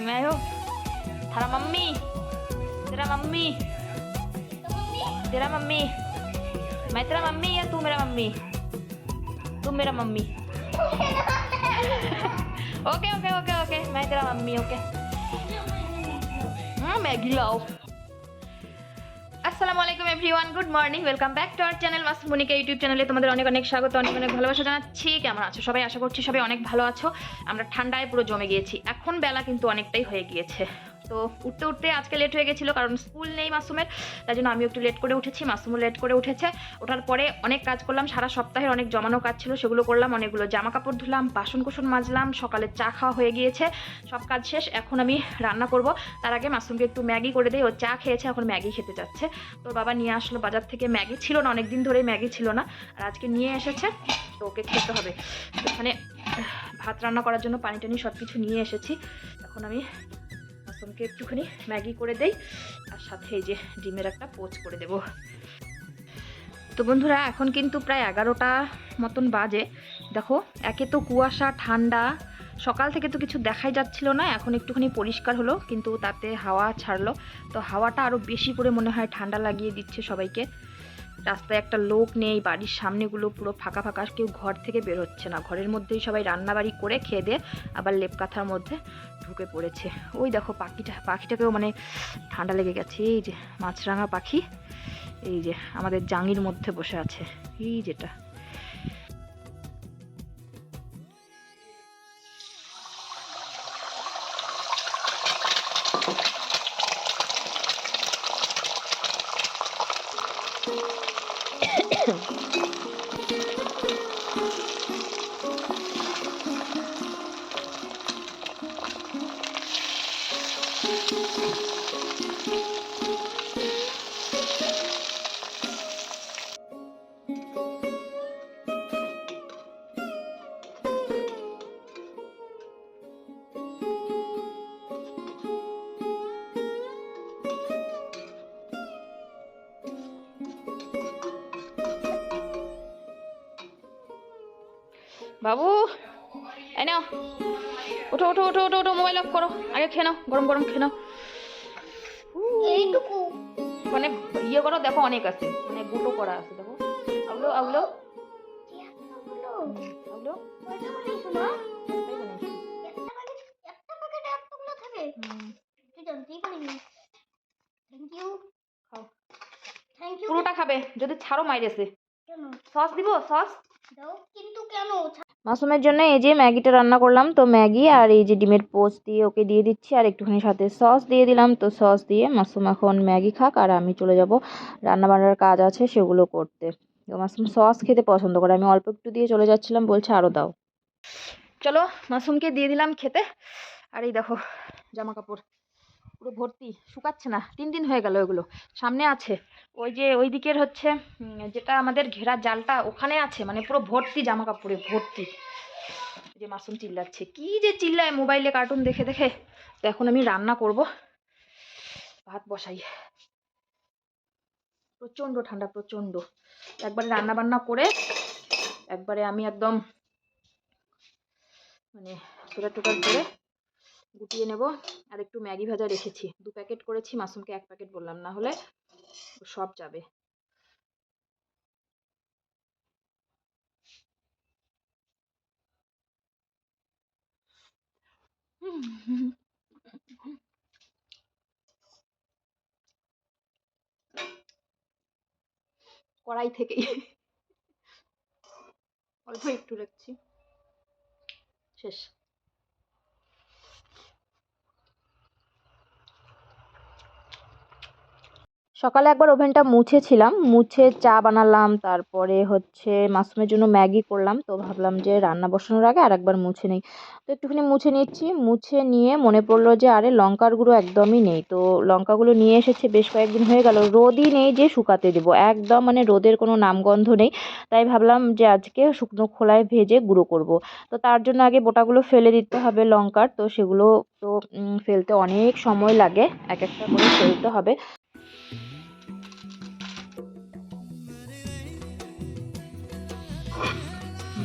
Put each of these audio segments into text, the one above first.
ਮੈਂ ਇਹੋ ਤੇਰਾ ਮੰਮੀ ਤੇਰਾ ਮੰਮੀ ਤੇਰਾ ਮੰਮੀ ਮੈਂ ਤੇਰਾ ਮੰਮੀ ਜਾਂ ਤੂੰ ਮੇਰਾ ਮੰਮੀ ਤੂੰ ਮੇਰਾ mummy okay okay okay okay ਮੈਂ ਤੇਰਾ ਮੰਮੀ ਓਕੇ ਹਾਂ ਮੈਗੀ ਲਾਓ আসসালামু আলাইকুম everyone, good morning, welcome back to our channel Masmunika YouTube চ্যানেলে তোমাদের অনেক অনেক স্বাগত, অনেক অনেক ভালোবাসা জানাচ্ছি। কেমন আছো সবাই? আশা করছি সবাই অনেক ভালো আছো। আমরা ঠান্ডায় পুরো জমে গিয়েছি। এখন বেলা কিন্তু অনেকটাই হয়ে গিয়েছে। তো উঠতে উঠতে আজকে লেট হয়ে গেছিল, কারণ স্কুল নেই মাসুমের, তাই জন্য আমি একটু লেট করে উঠেছি, মাসুমও লেট করে উঠেছে। ওঠার পরে অনেক কাজ করলাম, সারা সপ্তাহের অনেক জমানো কাজ ছিল, সেগুলো করলাম, অনেকগুলো জামা কাপড় ধুলাম বাসন কুসন মাজলাম, সকালে চা খাওয়া হয়ে গিয়েছে, সব কাজ শেষ, এখন আমি রান্না করব। তার আগে মাসুমকে একটু ম্যাগি করে দিই, ও চা খেয়েছে, এখন ম্যাগি খেতে যাচ্ছে। তোর বাবা নিয়ে আসলো, বাজার থেকে ম্যাগি ছিল না অনেক দিন ধরেই ম্যাগি ছিল না, আর আজকে নিয়ে এসেছে, তো ওকে খেতে হবে। তো এখানে ভাত রান্না করার জন্য পানি টানি সব কিছু নিয়ে এসেছি, এখন আমি মাসুমকে একটুখানি ম্যাগি করে দেই, আর সাথে এই যে ডিমের একটা পোচ করে দেব। তো বন্ধুরা, এখন কিন্তু প্রায় এগারোটা মতন বাজে। দেখো, একে তো কুয়াশা, ঠান্ডা, সকাল থেকে তো কিছু দেখাই যাচ্ছিল না, এখন একটুখানি পরিষ্কার হলো, কিন্তু তাতে হাওয়া ছাড়লো। তো হাওয়াটা আরও বেশি করে মনে হয় ঠান্ডা লাগিয়ে দিচ্ছে সবাইকে। রাস্তায় একটা লোক নেই, বাড়ির সামনেগুলো পুরো ফাঁকা ফাঁকা, কেউ ঘর থেকে বের হচ্ছে না। ঘরের মধ্যেই সবাই রান্নাবাড়ি করে খেয়ে দিয়ে আবার লেপ কাঁথার মধ্যে ঢুকে পড়েছে। ওই দেখো পাখিটা, পাখিটাকেও মানে ঠান্ডা লেগে গেছে। এই যে মাছরাঙা পাখি, এই যে আমাদের জাঙির মধ্যে বসে আছে। এই যেটা। বাবু এই নাও। ওঠো ওঠো ওঠো ওঠো ওঠো মোবাইল অফ করো। আগে খেয়ে নাও গরম গরম খেয়ে নাও। এইটুকু। মানে ইয়ে করো দেখো অনেক আছে। মানে গুটো করা আছে দেখো। খাও থ্যাংক ইউ পুরোটা খাবে যদি ছাড়ো মাইরেছে। সস দিব সস? কিন্তু কেন? মাসুমের জন্য এই যে ম্যাগিটা রান্না করলাম, তো ম্যাগি আর এই যে ডিমের পোচ দিয়ে ওকে দিয়ে দিচ্ছি আর একটুখানি সাথে সস দিয়ে দিলাম। তো সস দিয়ে মাসুম এখন ম্যাগি খাক আর আমি চলে যাব। রান্না বান্নার কাজ আছে সেগুলো করতে। তো মাসুম সস খেতে পছন্দ করে। আমি অল্প একটু দিয়ে চলে যাচ্ছিলাম, বলছে আরও দাও। চলো মাসুমকে দিয়ে দিলাম খেতে। আর এই দেখো জামা কাপড় পুরো ভর্তি, শুকাচ্ছে না, তিন দিন হয়ে গেল ওগুলো, সামনে আছে। ওই যে ওই দিকের হচ্ছে যেটা আমাদের ঘেরা জালটা ওখানে আছে মানে পুরো ভর্তি জামা কাপড়ে ভর্তি যে মাসুম চিল্লাচ্ছে, কি যে চিল্লায় মোবাইলে কার্টুন দেখে দেখে। তো এখন আমি রান্না করব, ভাত বসাই। প্রচণ্ড ঠান্ডা, প্রচণ্ড। একবারে রান্না বান্না করে, একবারে আমি একদম মানে সোয়েটার টোটার করে গুটিয়ে নেব। আর একটু ম্যাগি ভাজা রেখেছি। দু প্যাকেট করেছি, মাসুমকে এক প্যাকেট বললাম, না হলে সব যাবে। কড়াই থেকেই। অল্প একটু রাখছি। শেষ। সকালে একবার ওভেনটা মুছেছিলাম, মুছে চা বানালাম, তারপরে হচ্ছে মাশরুমের জন্য ম্যাগি করলাম, তো ভাবলাম যে রান্না বসানোর আগে আর একবার মুছে নিই। তো একটুখানি মুছে নিচ্ছি, মুছে নিয়ে মনে পড়ল যে আরে লঙ্কার গুঁড়ো একদমই নেই, তো লঙ্কাগুলো নিয়ে এসেছে, বেশ কয়েকদিন হয়ে গেল, রোদই নেই যে শুকাতে দেবো, একদম মানে রোদের কোনো নামগন্ধ নেই, তাই ভাবলাম যে আজকে শুকনো খোলায় ভেজে গুঁড়ো করব। তো তার জন্য আগে বোটাগুলো ফেলে দিতে হবে লঙ্কার, তো সেগুলো তো ফেলতে অনেক সময় লাগে, এক একটা করে ফেলতে হবে।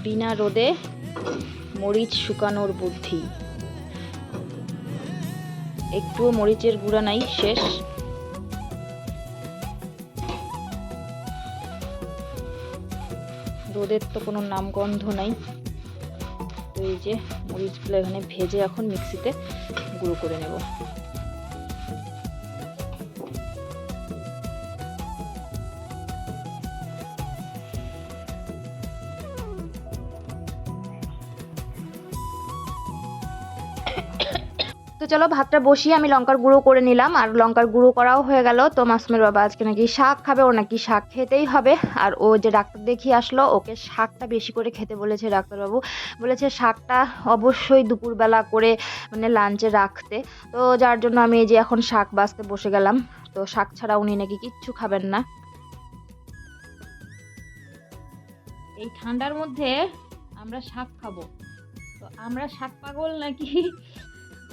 বিনা রোদে মরিচ শুকানোর বুদ্ধি। একটুও মরিচের গুঁড়া নাই, শেষ। রোদের তো কোনো নামগন্ধ নাই। তো এই যে মরিচগুলো এখানে ভেজে এখন মিক্সিতে গুঁড়ো করে নেব। তো চলো, ভাতটা বসিয়ে আমি লঙ্কার গুঁড়ো করে নিলাম। আর লঙ্কার গুঁড়ো করাও হয়ে গেল। তো মাসুমের বাবা আজকে নাকি শাক খাবে ও নাকি শাক খেতেই হবে। আর ও যে ডাক্তার দেখিয়ে আসলো, ওকে শাকটা বেশি করে খেতে বলেছে ডাক্তারবাবু। বলেছে শাকটা অবশ্যই দুপুরবেলা করে মানে লাঞ্চে রাখতে। তো যার জন্য আমি এই যে এখন শাক বাছতে বসে গেলাম। তো শাক ছাড়া উনি নাকি কিচ্ছু খাবেন না। এই ঠান্ডার মধ্যে আমরা শাক খাব। তো আমরা শাক পাগল নাকি?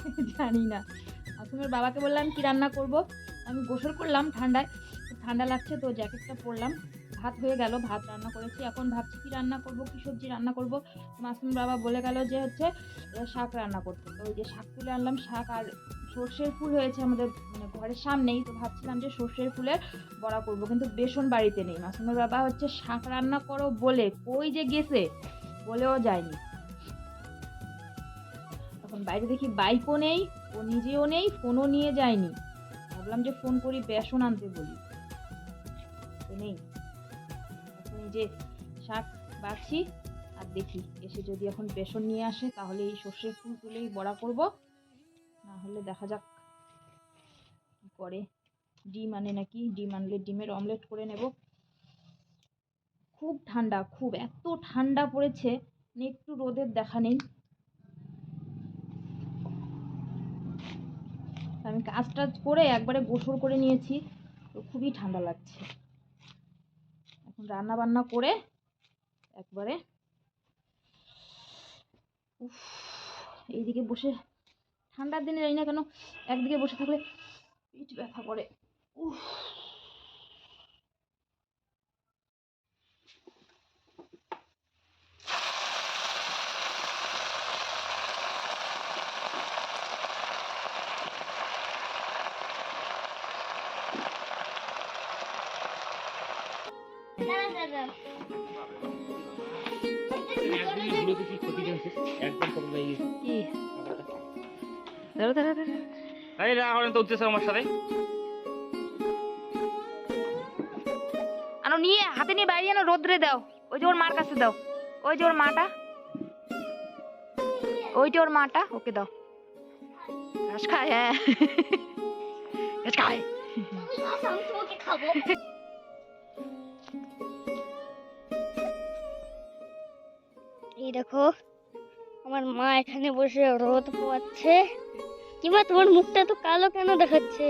জানি না। আসমের বাবাকে বললাম, কি রান্না করব? আমি গোসল করলাম ঠান্ডায়। ঠান্ডা লাগছে তো জ্যাকেটটা পরলাম। ভাত হয়ে গেল, ভাত রান্না করেছি। এখন ভাবছি কি রান্না করব, কি সবজি রান্না করব? মাসুমের বাবা বলে গেল যে হচ্ছে শাক রান্না করতে। তো ওই যে শাক তুলে আনলাম, শাক আর সর্ষের ফুল হয়েছে আমাদের মানে ঘরের সামনেই। তো ভাবছিলাম যে সর্ষের ফুলের বড়া করব, কিন্তু বেসন বাড়িতে নেই। মাসুমের বাবা হচ্ছে, শাক রান্না করো বলে। কই যে গেছে? বলেও যায়নি। তখন বাইরে দেখি বাইকও নেই, ও নিজেও নেই ফোনও নিয়ে যায়নি। ভাবলাম যে ফোন করি, বেসন আনতে বলি। নেই। এখন যে শাক বাছি আর দেখি, এসে যদি এখন বেসন নিয়ে আসে, তাহলে এই সর্ষের ফুল তুলেই বড়া করব। না হলে দেখা যাক কি করে। ডিম আনে নাকি? ডিম আনলে ডিমের অমলেট করে নেব। খুব ঠান্ডা, খুব, এত ঠান্ডা পড়েছে। মানে একটু রোদের দেখা নেই। আমি কাজ টাজ করে একবারে গোসল করে নিয়েছি। তো খুবই ঠান্ডা লাগছে। এখন রান্না বান্না করে একবারে উফ, এইদিকে বসে ঠান্ডার দিনে জানি না কেন একদিকে বসে থাকলে পিঠ ব্যথা করে। উফ আরে না এখন তো উঠতেছে আমার সাথে। আনো, নিয়ে, হাতে নিয়ে বাইরে আনো, রোদ্রে দাও। ওই যে ওর মার কাছে দাও। ওই যে ওর মাটা। ওই যে ওর মাটা, ওকে দাও। ঘাস খায় হ্যাঁ। ঘাস খায়। খাব এই দেখো, আমার মা এখানে বসে রোদ পোয়াচ্ছে। কিমা তোমার মুখটা তো কালো কেন দেখাচ্ছে?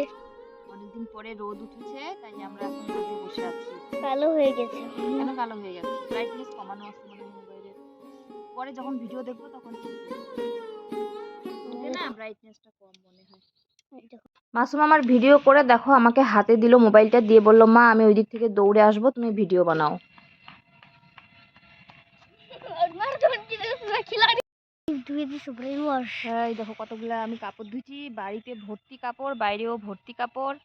অনেকদিন পরে রোদ উঠেছে তাই আমরা এখন রোদে বসে আছি। কালো হয়ে গেছে। কেন কালো হয়ে গেছে? ব্রাইটনেস কমানো আছে মনে হয় মোবাইলের পরে যখন ভিডিও দেখব তখন না? ব্রাইটনেসটা কম মনে হয়। মাসুম আমার ভিডিও করে দেখো আমাকে হাতে দিল মোবাইলটা দিয়ে বলল মা আমি ওই দিক থেকে দৌড়ে আসব তুমি ভিডিও বানাও। ধুয়ে দিছো ব্রেন ওয়াশ এই দেখো কতগুলা আমি কাপড় ধুইছি বাড়িতে ভর্তি কাপড় বাইরেও ভর্তি কাপড়।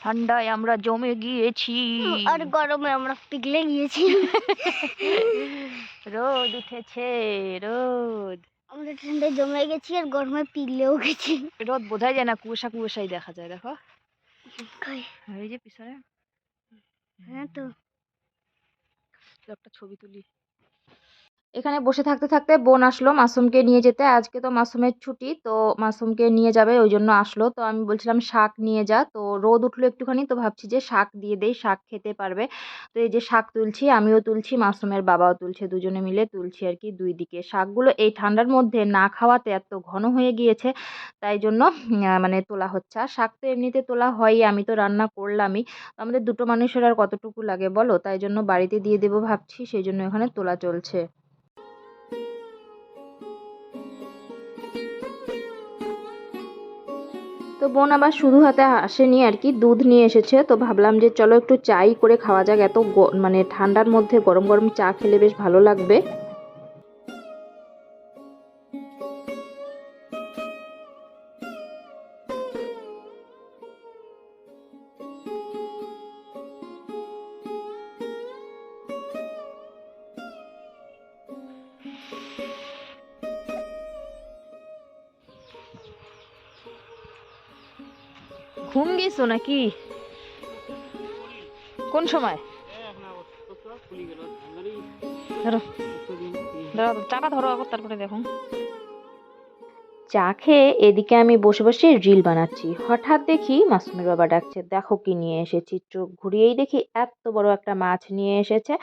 ঠান্ডায় আমরা জমে গিয়েছি। আর গরমে আমরা পিঘলে গিয়েছি। রোদ উঠেছে রোদ। আমরা ঠান্ডায় জমে গেছি আর গরমে পিঘলেও গেছি। রোদ বোঝাই যায় না কুয়াশা কুয়াশাই দেখা যায় দেখো। এই যে পিছনে। হ্যাঁ তো। একটা ছবি তুলি। এখানে বসে থাকতে থাকতে বোন আসলো মাসুমকে নিয়ে যেতে। আজকে তো মাসুমের ছুটি, তো মাসুমকে নিয়ে যাবে, ওই জন্য আসলো। তো আমি বলছিলাম, শাক নিয়ে যা। তো রোদ উঠল একটুখানি, তো ভাবছি যে শাক দিয়ে দেই, শাক খেতে পারবে। তো এই যে শাক তুলছি, আমিও তুলছি, মাসুমের বাবাও তুলছে, দুজনে মিলে তুলছি আর কি দুই দিকে। শাকগুলো এই ঠান্ডার মধ্যে না খাওয়াতে এত ঘন হয়ে গিয়েছে, তাই জন্য মানে তোলা হচ্ছে। আর শাক তো এমনিতে তোলা হয়ই, আমি তো রান্না করলামই। আমাদের দুটো মানুষের আর কতটুকু লাগে বলো? তাই জন্য বাড়িতে দিয়ে দেবো ভাবছি, সেই জন্য এখানে তোলা চলছে। তো বোন আবার শুধু হাতে আসেনি আর কি, দুধ নিয়ে এসেছে। তো ভাবলাম যে চলো একটু চাই করে খাওয়া যাক, এত মানে ঠান্ডার মধ্যে গরম গরম চা খেলে বেশ ভালো লাগবে। ঘুম গেছো নাকি? কোন সময়? ধরো। ধরো আবার, তারপরে দেখো। চা খেয়ে এদিকে আমি বসে বসে রিল বানাচ্ছি। হঠাৎ দেখি মাসুমের বাবা ডাকছে, দেখো কি নিয়ে এসেছি। চোখ ঘুরিয়েই দেখি এত বড় একটা মাছ নিয়ে এসেছে।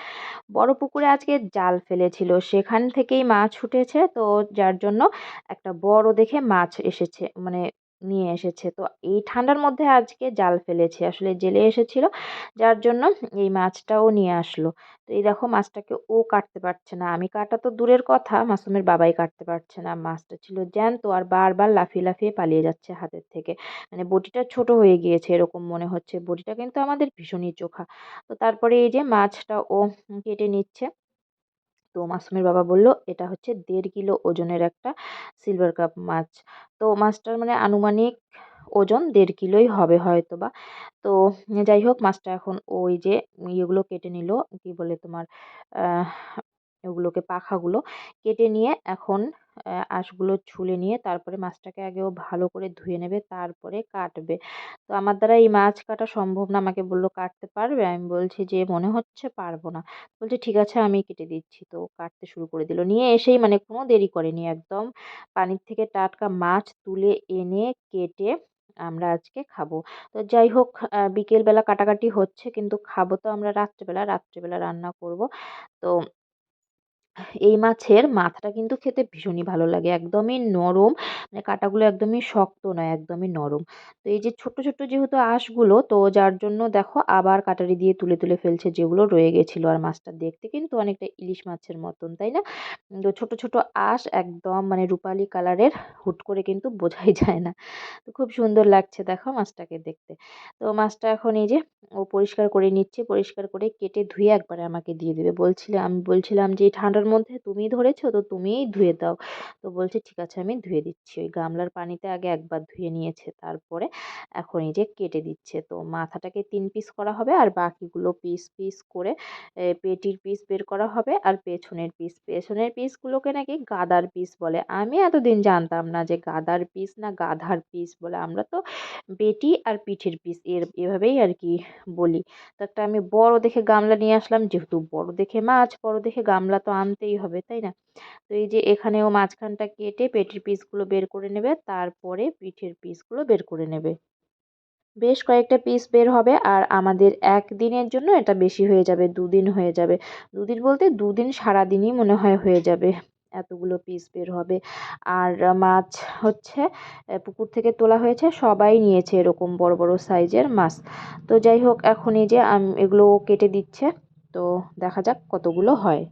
বড় পুকুরে আজকে জাল ফেলেছিল, সেখান থেকেই মাছ উঠেছে তো যার জন্য একটা বড় দেখে মাছ এসেছে মানে নিয়ে এসেছে। তো এই ঠান্ডার মধ্যে আজকে জাল ফেলেছে। আসলে জেলে এসেছিল, যার জন্য এই মাছটাও নিয়ে আসলো। তো এই দেখো মাছটাকে ও কাটতে পারছে না। আমি কাটা তো দূরের কথা, মাসুমের বাবাই কাটতে পারছে না। মাছটা ছিল জ্যান্ত আর বারবার লাফিয়ে লাফিয়ে পালিয়ে যাচ্ছে হাতের থেকে। মানে বটিটা ছোট হয়ে গিয়েছে এরকম মনে হচ্ছে। বটিটা কিন্তু আমাদের ভীষণই চোখা। তো তারপরে এই যে মাছটা ও কেটে নিচ্ছে। তো মাসুমের বাবা বলল, এটা হচ্ছে দেড় কিলো ওজনের একটা সিলভার কাপ মাছ। তো মাছটার মানে আনুমানিক ওজন দেড় কিলোই হবে হয়তো বা তো যাই হোক, মাছটা এখন ওই যে ইয়েগুলো কেটে নিল, কি বলে তোমার ওগুলোকে পাখাগুলো কেটে নিয়ে এখন আঁশগুলো ছুলে নিয়ে তারপরে মাছটাকে আগে ও ভালো করে ধুয়ে নেবে, তারপরে কাটবে। তো আমার দ্বারা এই মাছ কাটা সম্ভব না। আমাকে বলল, কাটতে পারবে? আমি বলছি, যে মনে হচ্ছে পারব না। বলছে, ঠিক আছে, আমি কেটে দিচ্ছি। তো কাটতে শুরু করে দিল। নিয়ে এসেই মানে কোনো দেরি করেনি। একদম পানির থেকে টাটকা মাছ তুলে এনে কেটে আমরা আজকে খাব। তো যাই হোক বিকেলবেলা কাটাকাটি হচ্ছে, কিন্তু খাব তো আমরা রাত্রেবেলা। রাত্রেবেলা রান্না করব। তো এই মাছের মাথাটা কিন্তু খেতে ভীষণই ভালো লাগে। একদমই নরম মানে কাঁটাগুলো একদমই শক্ত নয়, একদমই নরম। তো এই যে ছোট্ট ছোট্ট যেহেতু আঁশগুলো, তো যার জন্য দেখো আবার কাটারি দিয়ে তুলে তুলে ফেলছে যেগুলো রয়ে গেছিল আর মাছটা দেখতে কিন্তু অনেকটা ইলিশ মাছের মতন, তাই না? তো ছোট ছোট আঁশ একদম মানে রূপালি কালারের হুট করে কিন্তু বোঝাই যায় না। তো খুব সুন্দর লাগছে দেখো মাছটাকে দেখতে। তো মাছটা এখন এই যে ও পরিষ্কার করে নিচ্ছে, পরিষ্কার করে কেটে ধুয়ে একবারে আমাকে দিয়ে দেবে। বলছিলাম আমি বলছিলাম যে ঠান্ডার মধ্যে তুমি ধরেছো, তো তুমিই ধুয়ে দাও। তো বলছে, ঠিক আছে, আমি ধুয়ে দিচ্ছি। ওই গামলার পানিতে আগে একবার ধুয়ে নিয়েছে, তারপরে এখন এই যে কেটে দিচ্ছে। তো মাথাটাকে তিন পিস করা হবে আর বাকিগুলো পিস পিস করে পেটির পিস বের করা হবে আর পেছনের পিস। পেছনের পিসগুলোকে নাকি গাদার পিস বলে। আমি এতদিন জানতাম না যে গাদার পিস না গাধার পিস বলে। আমরা তো পেটি আর পিঠের পিস, এর এভাবেই আর কি বলি। তো একটা আমি বড় দেখে গামলা নিয়ে আসলাম, যেহেতু বড় দেখে মাছ, বড় দেখে গামলা তো আনতেই হবে, তাই না? তো এই যে এখানেও মাঝখানটা কেটে পেটির পিসগুলো বের করে নেবে, তারপরে পিঠের পিসগুলো বের করে নেবে। বেশ কয়েকটা পিস বের হবে আর আমাদের একদিনের জন্য এটা বেশি হয়ে যাবে, দুদিন হয়ে যাবে। দুদিন বলতে দুদিন সারাদিনই মনে হয় হয়ে যাবে এতগুলো পিস বের হবে। আর মাছ হচ্ছে পুকুর থেকে তোলা হয়েছে, সবাই নিয়েছে এরকম বড় বড় সাইজের মাছ। তো যাই হোক, এখন এই যে এগুলো কেটে দিচ্ছে। তো দেখা যাক কতগুলো হয়।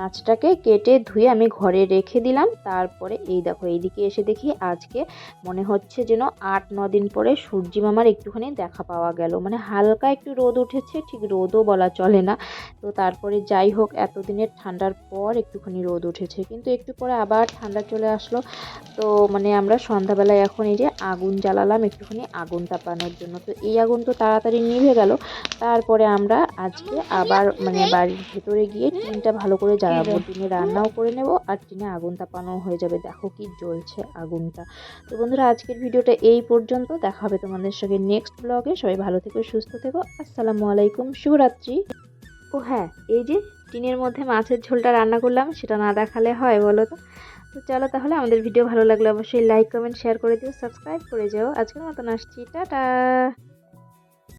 মাছটাকে কেটে ধুয়ে আমি ঘরে রেখে দিলাম। তারপরে এই দেখো, এইদিকে এসে দেখি আজকে মনে হচ্ছে যেন আট, ন দিন পরে সূর্যি মামার একটুখানি দেখা পাওয়া গেল। মানে হালকা একটু রোদ উঠেছে, ঠিক রোদও বলা চলে না। তো তারপরে যাই হোক, এতদিনের ঠান্ডার পর একটুখানি রোদ উঠেছে। কিন্তু একটু পরে আবার ঠান্ডা চলে আসলো। তো মানে আমরা সন্ধ্যাবেলায় এখন এই যে আগুন জ্বালালাম একটুখানি আগুন তাপানোর জন্য। তো এই আগুন তো তাড়াতাড়ি নিভে গেল। তারপরে আমরা আজকে আবার মানে বাড়ির ভেতরে গিয়ে টিনটা ভালো করে জ্বালাবো টিনে রান্নাও করে নেব আর টিনে আগুন তাপানো হয়ে যাবে। দেখো কি জ্বলছে আগুনটা। তো বন্ধুরা আজকের ভিডিওটা এই পর্যন্ত। দেখা হবে তোমাদের সঙ্গে নেক্সট ব্লগে সবাই ভালো থেকো সুস্থ থেকো। আসসালামু আলাইকুম। শুভরাত্রি। ও হ্যাঁ এই যে টিনের মধ্যে মাছের ঝোলটা রান্না করলাম সেটা না দেখালে হয় বলো তো? তো চলো তাহলে আমাদের ভিডিও ভালো লাগলে অবশ্যই লাইক কমেন্ট শেয়ার করে দিও সাবস্ক্রাইব করে যাও। আজকের মতন আসছি। টাটা।